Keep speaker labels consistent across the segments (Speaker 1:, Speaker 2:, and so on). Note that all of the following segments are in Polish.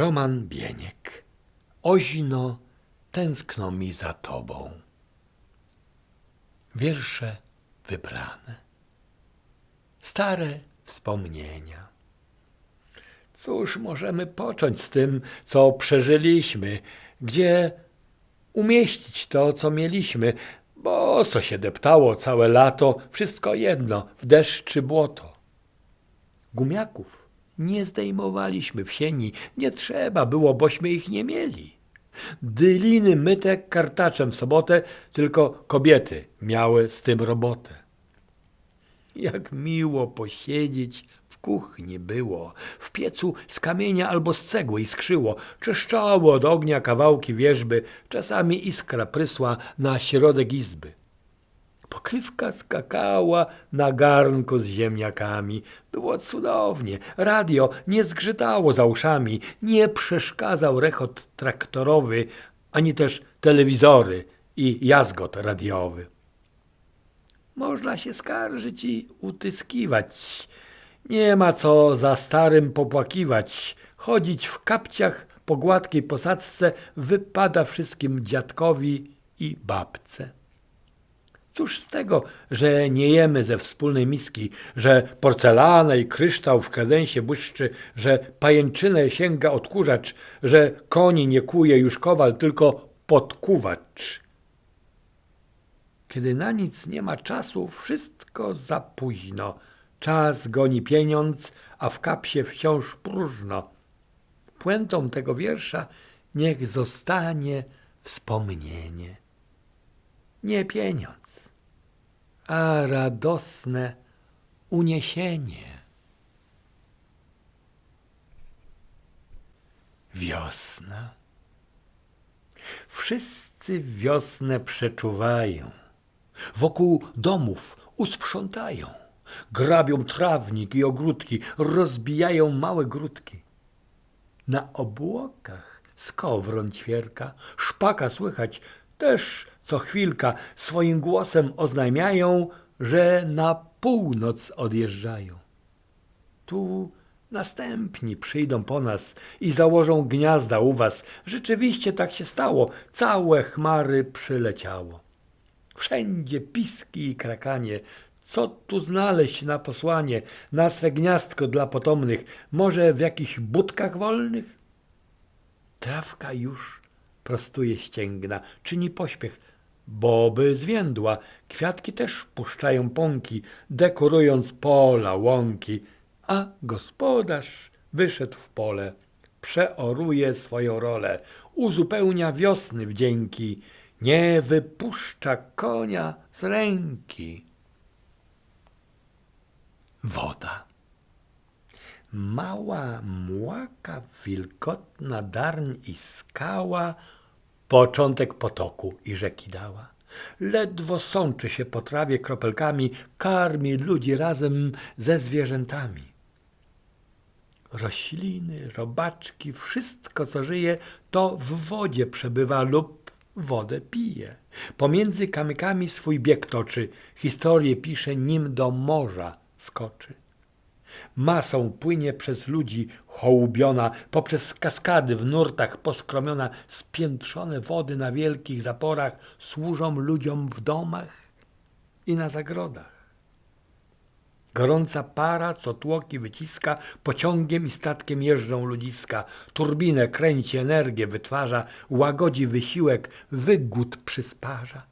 Speaker 1: Roman Bieniek. Ozino, tęskno mi za tobą. Wiersze wybrane. Stare wspomnienia. Cóż możemy począć z tym, co przeżyliśmy, gdzie umieścić to, co mieliśmy, bo co się deptało całe lato, wszystko jedno, w deszcz czy błoto. Gumiaków nie zdejmowaliśmy w sieni, nie trzeba było, bośmy ich nie mieli. Dyliny myte kartaczem w sobotę, tylko kobiety miały z tym robotę. Jak miło posiedzieć w kuchni było, w piecu z kamienia albo z cegły iskrzyło, czyszczało od ognia kawałki wierzby, czasami iskra prysła na środek izby. Pokrywka skakała na garnku z ziemniakami. Było cudownie. Radio nie zgrzytało za uszami, nie przeszkadzał rechot traktorowy, ani też telewizory i jazgot radiowy. Można się skarżyć i utyskiwać. Nie ma co za starym popłakiwać. Chodzić w kapciach po gładkiej posadzce wypada wszystkim dziadkowi i babce. Cóż z tego, że nie jemy ze wspólnej miski, że porcelana i kryształ w kredensie błyszczy, że pajęczynę sięga odkurzacz, że koni nie kuje już kowal, tylko podkuwacz. Kiedy na nic nie ma czasu, wszystko za późno. Czas goni pieniądz, a w kapsie wciąż próżno. Puentą tego wiersza niech zostanie wspomnienie. Nie pieniądz, a radosne uniesienie. Wiosna. Wszyscy wiosnę przeczuwają. Wokół domów usprzątają. Grabią trawnik i ogródki, rozbijają małe grudki. Na obłokach skowron ćwierka, szpaka słychać, też co chwilka swoim głosem oznajmiają, że na północ odjeżdżają. Tu następni przyjdą po nas i założą gniazda u was. Rzeczywiście tak się stało, całe chmary przyleciało. Wszędzie piski i krakanie. Co tu znaleźć na posłanie, na swe gniazdko dla potomnych? Może w jakichś budkach wolnych? Trawka już prostuje ścięgna, czyni pośpiech, boby zwiędła, kwiatki też puszczają pąki, dekorując pola, łąki, a gospodarz wyszedł w pole, przeoruje swoją rolę, uzupełnia wiosny wdzięki, nie wypuszcza konia z ręki. Woda. Mała młaka, wilgotna darń i skała początek potoku i rzeki dała. Ledwo sączy się po trawie kropelkami, karmi ludzi razem ze zwierzętami. Rośliny, robaczki, wszystko co żyje, to w wodzie przebywa lub wodę pije. Pomiędzy kamykami swój bieg toczy, historię pisze, nim do morza skoczy. Masą płynie przez ludzi hołubiona, poprzez kaskady w nurtach poskromiona, spiętrzone wody na wielkich zaporach służą ludziom w domach i na zagrodach. Gorąca para, co tłoki wyciska, pociągiem i statkiem jeżdżą ludziska. Turbinę kręci, energię wytwarza, łagodzi wysiłek, wygód przysparza.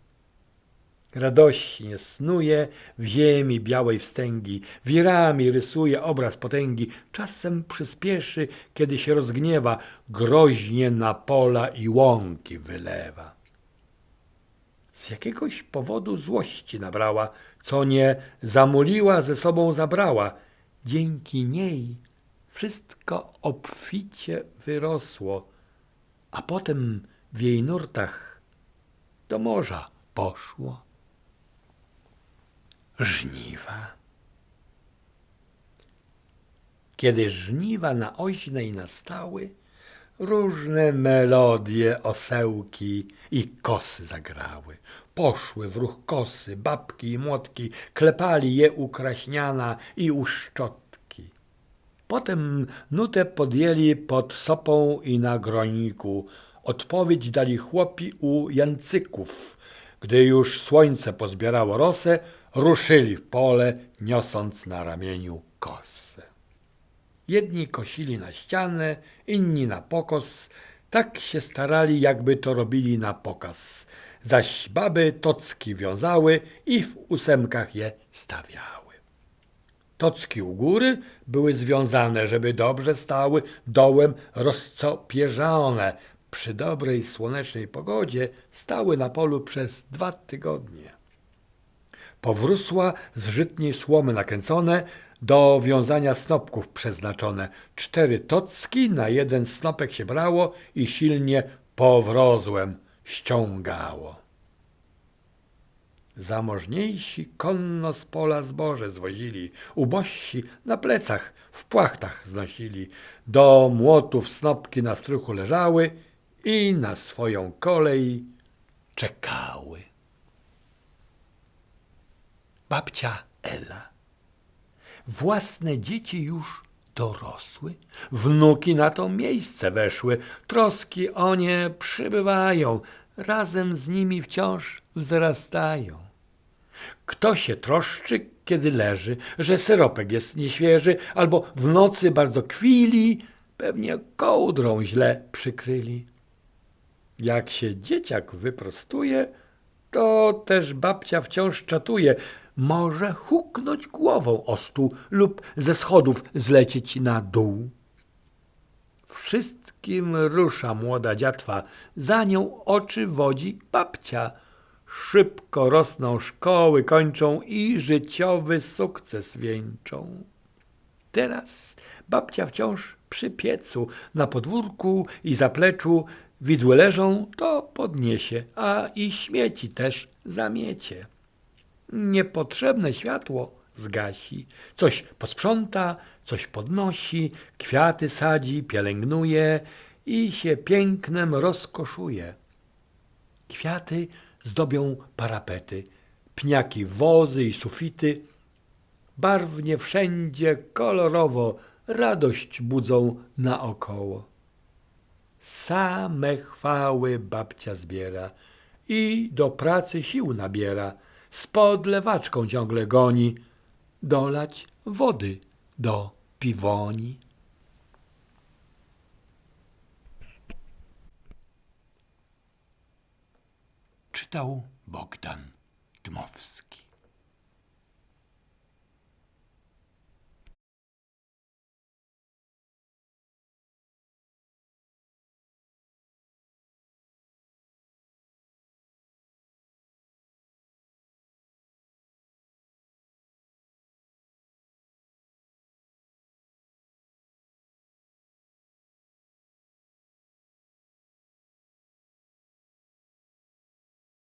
Speaker 1: Radośnie snuje w ziemi białej wstęgi, wirami rysuje obraz potęgi, czasem przyspieszy, kiedy się rozgniewa, groźnie na pola i łąki wylewa. Z jakiegoś powodu złości nabrała, co nie zamuliła, ze sobą zabrała. Dzięki niej wszystko obficie wyrosło, a potem w jej nurtach do morza poszło. Żniwa. Kiedy żniwa na ośnej nastały, różne melodie, osełki i kosy zagrały. Poszły w ruch kosy, babki i młotki, klepali je u kraśniana i u szczotki. Potem nutę podjęli pod sopą i na groniku. Odpowiedź dali chłopi u Jancyków. Gdy już słońce pozbierało rosę, ruszyli w pole, niosąc na ramieniu kosę. Jedni kosili na ścianę, inni na pokos. Tak się starali, jakby to robili na pokaz. Zaś baby tocki wiązały i w ósemkach je stawiały. Tocki u góry były związane, żeby dobrze stały, dołem rozcopierzone. Przy dobrej słonecznej pogodzie stały na polu przez dwa tygodnie. Powrósła z żytniej słomy nakręcone, do wiązania snopków przeznaczone. Cztery tocki na jeden snopek się brało i silnie powrozłem ściągało. Zamożniejsi konno z pola zboże zwozili, ubożsi na plecach w płachtach znosili. Do młotów snopki na strychu leżały i na swoją kolej czekały. Babcia Ela. Własne dzieci już dorosły, wnuki na to miejsce weszły, troski o nie przybywają, razem z nimi wciąż wzrastają. Kto się troszczy, kiedy leży, że syropek jest nieświeży, albo w nocy bardzo kwili, pewnie kołdrą źle przykryli. Jak się dzieciak wyprostuje, to też babcia wciąż czatuje. Może huknąć głową o stół lub ze schodów zlecieć na dół. Wszystkim rusza młoda dziatwa, za nią oczy wodzi babcia. Szybko rosną szkoły, kończą i życiowy sukces wieńczą. Teraz babcia wciąż przy piecu, na podwórku i zapleczu widły leżą, to podniesie, a i śmieci też zamiecie. Niepotrzebne światło zgasi, coś posprząta, coś podnosi, kwiaty sadzi, pielęgnuje i się pięknem rozkoszuje. Kwiaty zdobią parapety, pniaki wozy i sufity, barwnie wszędzie kolorowo radość budzą naokoło. Same chwały babcia zbiera i do pracy sił nabiera, z podlewaczką ciągle goni, dolać wody do piwoni. Czytał Bogdan Dmowski